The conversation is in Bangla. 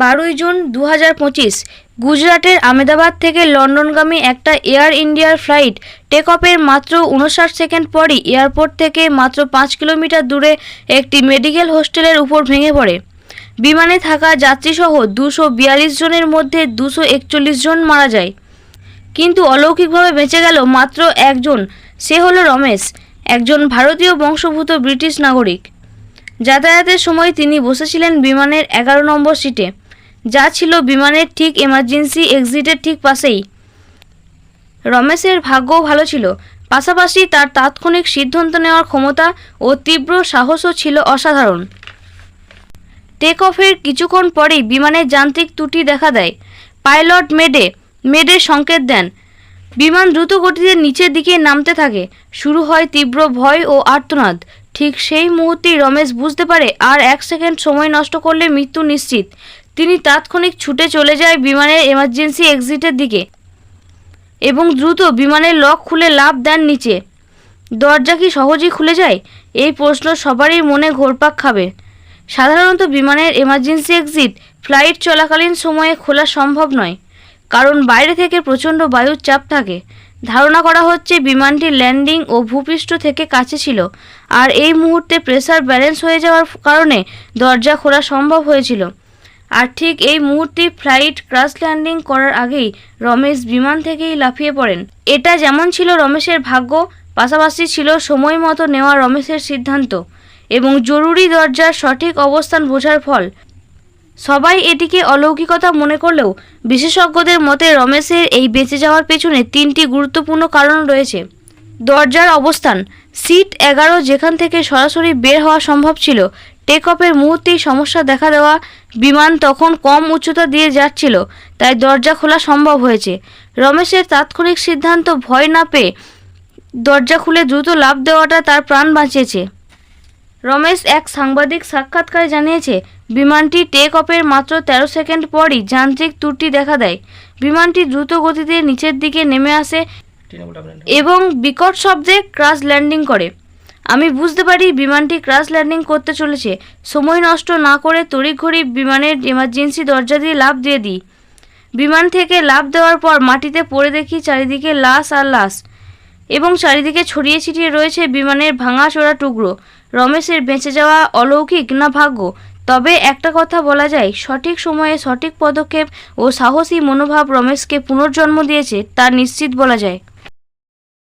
বারোই জুন দু হাজার পঁচিশ, গুজরাটের আমেদাবাদ থেকে লন্ডনগামী একটা এয়ার ইন্ডিয়ার ফ্লাইট টেক অফের মাত্র উনষাট সেকেন্ড পরই এয়ারপোর্ট থেকে মাত্র পাঁচ কিলোমিটার দূরে একটি মেডিকেল হোস্টেলের উপর ভেঙে পড়ে। বিমানে থাকা যাত্রীসহ দুশো বিয়াল্লিশ জনের মধ্যে দুশো একচল্লিশ জন মারা যায়। কিন্তু অলৌকিকভাবে বেঁচে গেল মাত্র একজন, সে হলো রমেশ, একজন ভারতীয় বংশোদ্ভূত ব্রিটিশ নাগরিক। যাতায়াতের সময় তিনি বসেছিলেন বিমানের এগারো নম্বর সিটে। যা ছিল বিমানের ঠিক এমার্জেন্সি এক্সিটের ঠিক পাশেই। রমেশের ভাগ্যও ভালো ছিল। পাশাপাশি তার তাৎক্ষণিক সিদ্ধান্ত নেওয়ার ক্ষমতা ও তীব্র সাহসও ছিল অসাধারণ। টেক অফের কিছুক্ষণ পরেই বিমানের যান্ত্রিক ত্রুটি দেখা দেয়। পাইলট মেডে মেডে সংকেত দেন। বিমান দ্রুত গতিতে নিচের দিকে নামতে থাকে। শুরু হয় তীব্র ভয় ও আর্তনাদ। ঠিক সেই মুহূর্তেই রমেশ বুঝতে পারে আর এক সেকেন্ড সময় নষ্ট করলে মৃত্যু নিশ্চিত। তিনি তাৎক্ষণিক ছুটে চলে যায় বিমানের এমার্জেন্সি এক্সিটের দিকে এবং দ্রুত বিমানের লক খুলে লাফ দেন নিচে। দরজা কি সহজেই খুলে যায়? এই প্রশ্ন সবারই মনে ঘোরপাক খাবে। সাধারণত বিমানের এমার্জেন্সি এক্সিট ফ্লাইট চলাকালীন সময়ে খোলা সম্ভব নয়, কারণ বাইরে থেকে প্রচণ্ড বায়ুর চাপ থাকে। ধারণা করা হচ্ছে বিমানটি ল্যান্ডিং ও ভূপৃষ্ঠ থেকে কাছে ছিল, আর এই মুহূর্তে প্রেসার ব্যালেন্স হয়ে যাওয়ার কারণে দরজা খোলা সম্ভব হয়েছিল। আর ঠিক এই মুহূর্তে ফ্লাইট ক্রাশ ল্যান্ডিং করার আগেই রমেশ বিমান থেকেই লাফিয়ে পড়েন। এটা যেমন ছিল রমেশের ভাগ্য, পাশাপাশি ছিল সময় মতো নেওয়া রমেশের সিদ্ধান্ত এবং জরুরি দরজার সঠিক অবস্থান বোঝার ফল। সবাই এটিকে অলৌকিকতা মনে করলেও বিশেষজ্ঞদের মতে রমেশের এই বেঁচে যাওয়ার পেছনে তিনটি গুরুত্বপূর্ণ কারণ রয়েছে। দরজার অবস্থান, সিট এগারো যেখান থেকে সরাসরি বের হওয়া সম্ভব ছিল টেক অফের মুহূর্তেই সমস্যা দেখা দেওয়া বিমান তখন কম উচ্চতা দিয়ে যাচ্ছিল তাই দরজা খোলা সম্ভব হয়েছে। রমেশের তাৎক্ষণিক সিদ্ধান্ত ভয় না পেয়ে দরজা খুলে দ্রুত লাভ দেওয়াটা তার প্রাণ বাঁচিয়েছে। রমেশ এক সাংবাদিক সাক্ষাৎকারে জানিয়েছে বিমানটি টেক অফের মাত্র তেরো সেকেন্ড পরই যান্ত্রিক ত্রুটি দেখা দেয়। বিমানটি দ্রুত গতিতে নিচের দিকে নেমে আসে এবং বিকট শব্দে ক্রাশ ল্যান্ডিং করে। আমি বুঝতে পারি বিমানটি ক্রাশ ল্যান্ডিং করতে চলেছে। সময় নষ্ট না করে তড়িঘড়ি বিমানের এমার্জেন্সি দরজা দিয়ে লাফ দিয়ে দিই। বিমান থেকে লাফ দেওয়ার পর মাটিতে পড়ে দেখি চারিদিকে লাশ আর লাশ এবং চারিদিকে ছড়িয়ে ছিটিয়ে রয়েছে বিমানের ভাঙাচোরা টুকরো। রমেশের বেঁচে যাওয়া অলৌকিক না ভাগ্য? তবে একটা কথা বলা যায়, সঠিক সময়ে সঠিক পদক্ষেপ ও সাহসী মনোভাব রমেশকে পুনর্জন্ম দিয়েছে, তা নিশ্চিত বলা যায়।